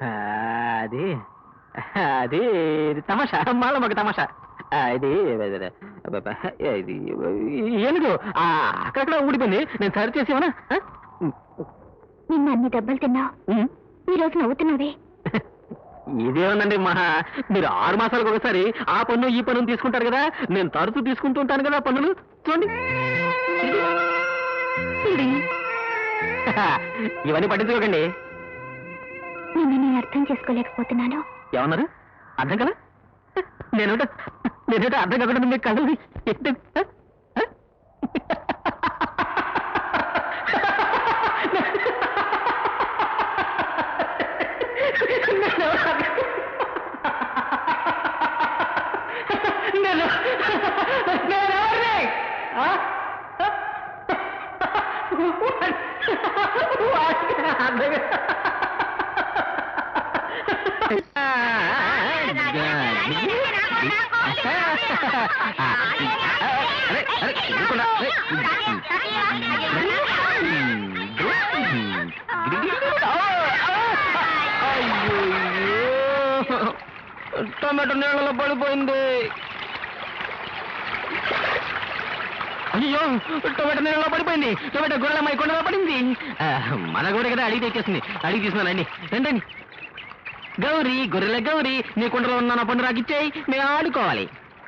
అది అది తమాషా మళ్ళీ ఒక తమాషా ఇది ఇది ఏనుగు ఆ, అక్కడక్కడ ఊడిపోయింది. నేను సరి చేసి ఇవ్వనా? ఆ? నిన్న అన్ని దెబ్బలు తిన్నావు. ఈ రోజు నవ్వుతున్నావే. ఇదేముందండి మహా మీరు ఆరు మాసాలకు ఒకసారి ఆ పన్ను ఈ పన్ను తీసుకుంటారు కదా? నేను తరచూ తీసుకుంటూ ఉంటాను కదా పన్నులు? చూడండి. ఇవన్నీ పట్టించుకోకండి. నిన్ను నేను అర్థం చేసుకోలేకపోతున్నాను. ఏమన్నారు? అర్థం కదా? నేనుట నేనేటో అర్థం కాకుండా మీకు కళ్ళు టమాటో నీళ్ళలో పడిపోయింది. అయ్యో టొమాటో నీళ్ళలో పడిపోయింది. టొమాటో గొర్రెలమ్మాయి కొండలో పడింది. మన గోడ కదా అడిగి తెచ్చేసింది. అడిగి తీసుకున్నానండి రండి గౌరీ గొర్రెల గౌరీ నీ కుండలో ఉన్న నా పండు రాకిచ్చేయి. మేము ఆడుకోవాలి.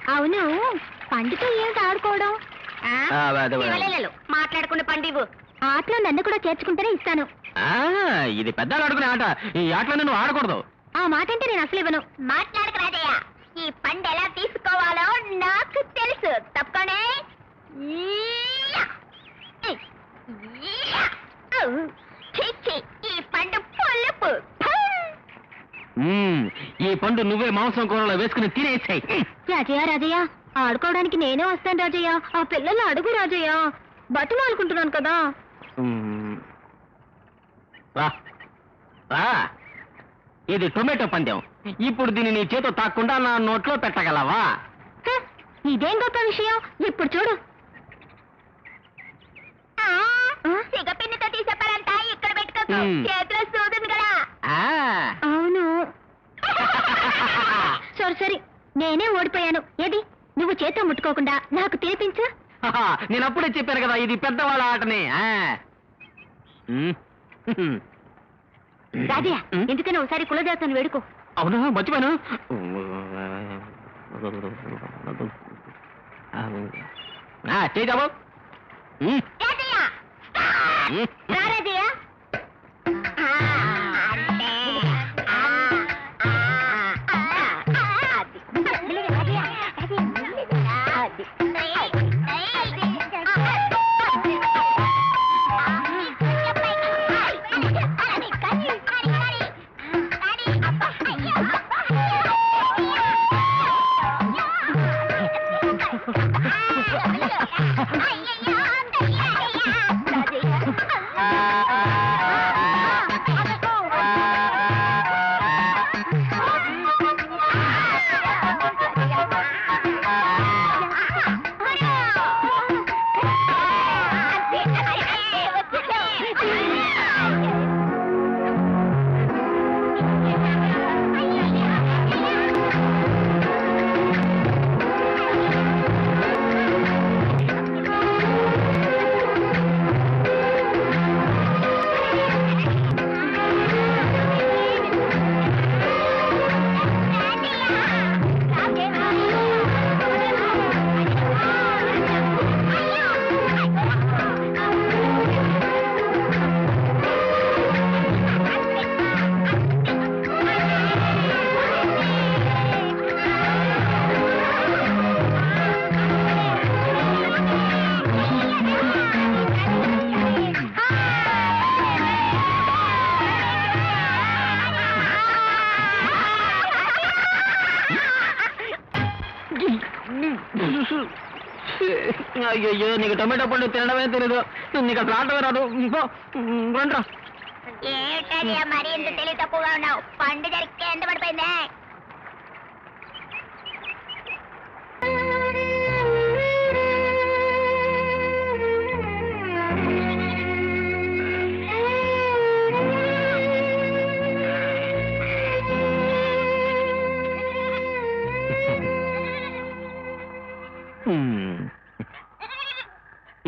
అవును. పండుతో ఏమిటి ఆడుకోవడం? ఆ, అదే, అదే. మాట్లాడకుండా పండివు. ఆటలో నన్ను కూడా చేర్చుకుంటేనే ఇస్తాను. ఆ, ఇది పెద్దలు ఆడుకునే ఆట. ఈ ఆటలో నువ్వు ఆడకూడదు. ఆ మాట అంటే నేను అసలు ఇవ్వను. మాట్లాడక రాజయ్య. ఈ పండు ఎలా తీసుకోవాలో నాకు తెలుసు. తప్పనే ఈ పండు పులుపు. మ్మ్, ఈ పండు నువ్వే మాంసం కూరలో వేసుకుని తినేసాయి. రాజయ్య రాజయ్య ఆడుకోవడానికి నేనే వస్తాను రాజయ్య. ఆ పిల్లలు అడుగు రాజయ్య. బట్టలు ఆడుకుంటున్నాను కదా. రా. రా. ఇది టొమాటో పందెం. ఇప్పుడు దీన్ని నీ చేతో తాక్కుండా నా నోట్లో పెట్టగలవా? హ, ఇదేం గొప్ప విషయం? ఇప్పుడు చూడు. సిగపిన్నితో తీసే పరంతా ఇక్కడ పెట్టుకోకు. మ్. చేతిలో సూదుంది కదా ఆ. అవును సరే సరే నేనే ఓడిపోయాను. ఏది? నువ్వు చేతో ముట్టుకోకుండా నాకు తినిపించు. నేను అప్పుడే చెప్పాను కదా ఇది పెద్దవాళ్ళ ఆటనే. రాజయ్య? ఎందుకని ఒకసారి కులదేవతను వేడుకో. అవునా? మర్చిపోయాను. చేయి రాజయ్య! అయ్యో నీకు టొమాటో పండు తినడమే తెలీదు. నీకు అసలు ఆట రాదు. ఇంకో రండ్రా ఏమిటది మరి ఇంత తెలివి తక్కువగా ఉన్నావు? పండు జరిగితే ఎంత పడిపోయిందే?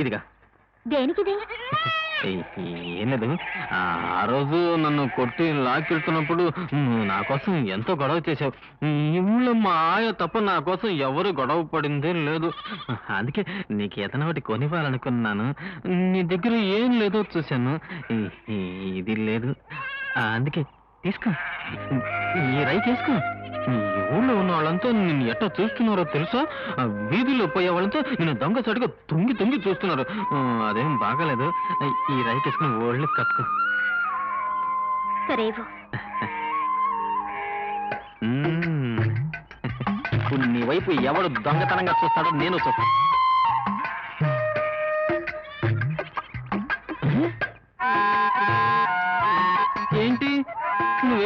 ఇదిగా. దేనికిది? ఏం లేదు ఆ రోజు నన్ను కొట్టి లాక్కెళ్తున్నప్పుడు నువ్వు నా కోసం ఎంతో గొడవ చేశావు. ఈ ఊళ్ళో మా ఆయ తప్ప నా కోసం ఎవరు గొడవ పడిందే లేదు. అందుకే నీకు ఏదైనా ఒకటి కొనివ్వాలనుకున్నాను. నీ దగ్గర ఏం లేదో చూశాను. ఇది లేదు. అందుకే తీసుకో. ఈ రైకి వేసుకో ఈ ఊళ్ళో ఉన్న వాళ్ళంతా నిన్ను ఎట్టా చూస్తున్నారో తెలుసా? ఆ వీధిలో పోయే వాళ్ళంతా నేను దొంగ చటుగా తొంగి తొంగి చూస్తున్నారు. ఆ, అదేం బాగాలేదు. ఈ రైకి వేసుకుని ఓళ్ళు కట్టుకో సరే ఇవ్వు. మ్మ్. ఇప్పుడు నీ వైపు ఎవడు దొంగతనంగా చూస్తాడో నేను చూస్తాను ఏంటి?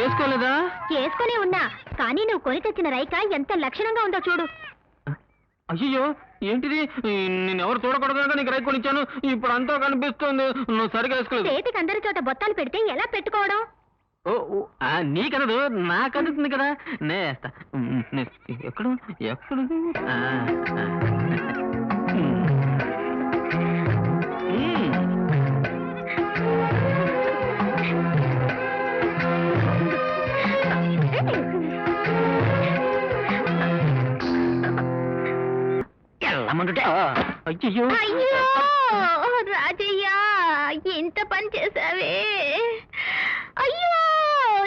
నువ్వు వేసుకోలేదా చేసుకునే ఉన్నా. కానీ నువ్వు కొని తెచ్చిన రైక ఎంత లక్షణంగా ఉందో చూడు. అయ్యో ఏంటిది? నేను ఎవరు చూడకూడదు నీకు రైట్ కొనిచ్చాను? ఇప్పుడు అంతా కనిపిస్తుంది. నువ్వు సరిగా వేసుకోలేదు. చేతికి అందరి చోట బొత్తాలు పెడితే ఎలా పెట్టుకోవడం? నీకనదు. నాకు అందుతుంది కదా. నే వేస్తా ఉమ్, నే- ఎక్కడ ఎక్కడ అయ్యయ్యో. అయ్యో రాజయ్య ఇంత పని చేసావే అయ్యో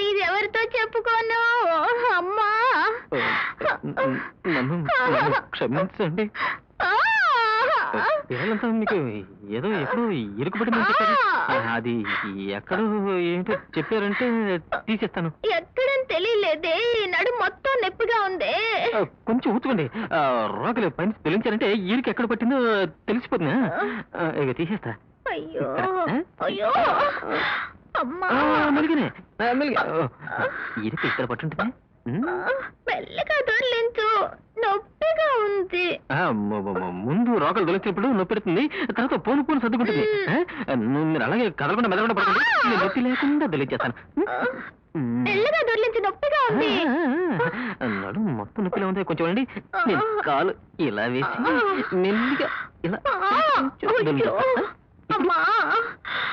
ఇది ఎవరితో చెప్పుకోను? అమ్మా. క్షమించండి! పిల్లలంతా మీకు ఏదో ఎక్కడో ఇరుకుబడి మీద చెప్పారు ఆ, అది ఎక్కడో ఏంటో చెప్పారంటే తీసేస్తాను. ఎక్కడని తెలియలేదే నడు మొత్తం నొప్పిగా ఉంది. కొంచెం ఊతుకోండి. రోగలు పైన తెలించారంటే ఈరికి ఎక్కడ పట్టిందో తెలిసిపోతుందా. ఇక తీసేస్తా. అయ్యో? అయ్యో. అమ్మా. మెలిగినే. మెలిగా ఓ, ఈరికి ఇక్కడ పట్టుంటుంది. మెల్లగా దొర్లించు నొప్పిగా ఉంది ఆ, మ- మ- మ- ముందు రోకలు తొలగినప్పుడు నొప్పి పెడుతుంది తర్వాత పోను పోను సర్దుకుంటుంది. మీరు అలాగే కదలకుండా మెదలకుండా పడుతుంది నేను నొప్పి లేకుండా దొర్లించు నొప్పిగా ఉంది. నడు మొత్తం నొప్పిలో ఉంది. కొంచెం అండి నేను కాలు ఇలా వేసి మెల్లిగా ఇలా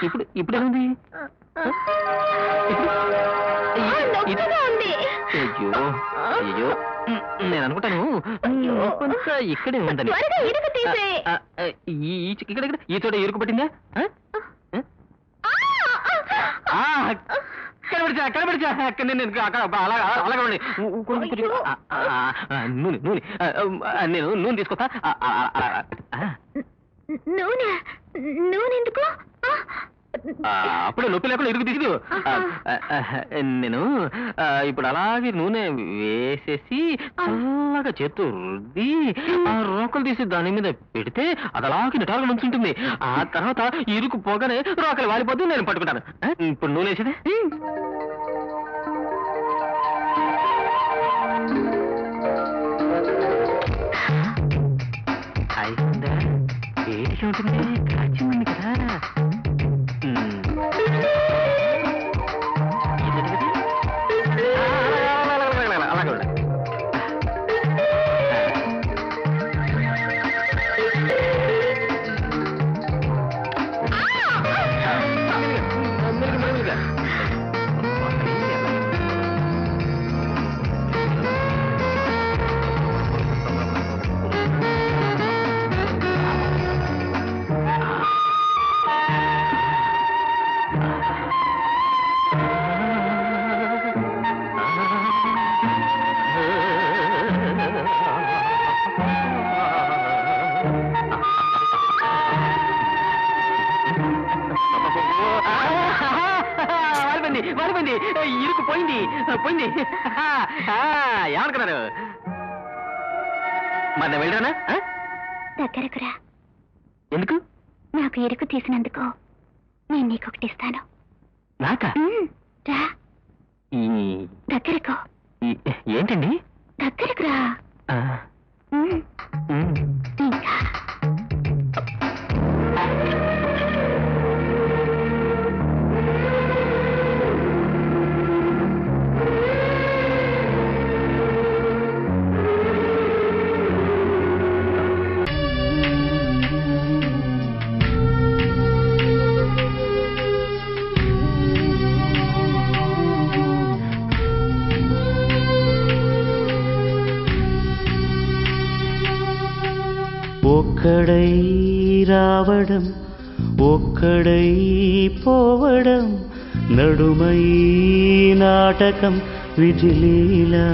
ఇప్పుడు ఇప్పుడు ఎలా ఉంది? అయ్యో అయ్యో నేను అనుకుంటాను. కొంత ఇక్కడే ఉందని ఇక్కడ ఈ చోట ఇరుకు పట్టిందా? కనబడిచా కనబడిచా. అక్కడ నేను అక్కడ అలా అలాగే ఉండి నూనె నూనె. నేను నూనె తీసుకొస్తా. నూనె? నూనె ఎందుకు? అప్పుడే నొప్పి లేకుండా ఇరుగు తీసి నేను ఇప్పుడు అలాగే నూనె వేసేసి చల్లగా చేత్తో రుద్ది ఆ రోకలు తీసి దాని మీద పెడితే అది అలాగే నిటారుగా నుంచుంటుంది. ఆ తర్వాత ఇరుకు పోగానే రోకలు వాలిపోతే నేను పట్టుకుంటాను. ఇప్పుడు నూనె వేసేదే. ఉంటుంది? కాచి ఆ, ఏమనుకున్నారు? వెళ్ళరానా? ఆ? దగ్గరకు రా. ఎందుకు? నాకు ఇరుకు తీసినందుకు నేను ఇస్తాను. నాకా? రా. ఈ దగ్గరకు. ఏంటండి? దగ్గరకు రా. ఒక్కడై రావడం ఒక్కడై పోవడం నడుమై నాటకం విజిలీలా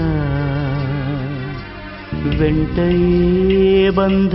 వెంటయే బంధ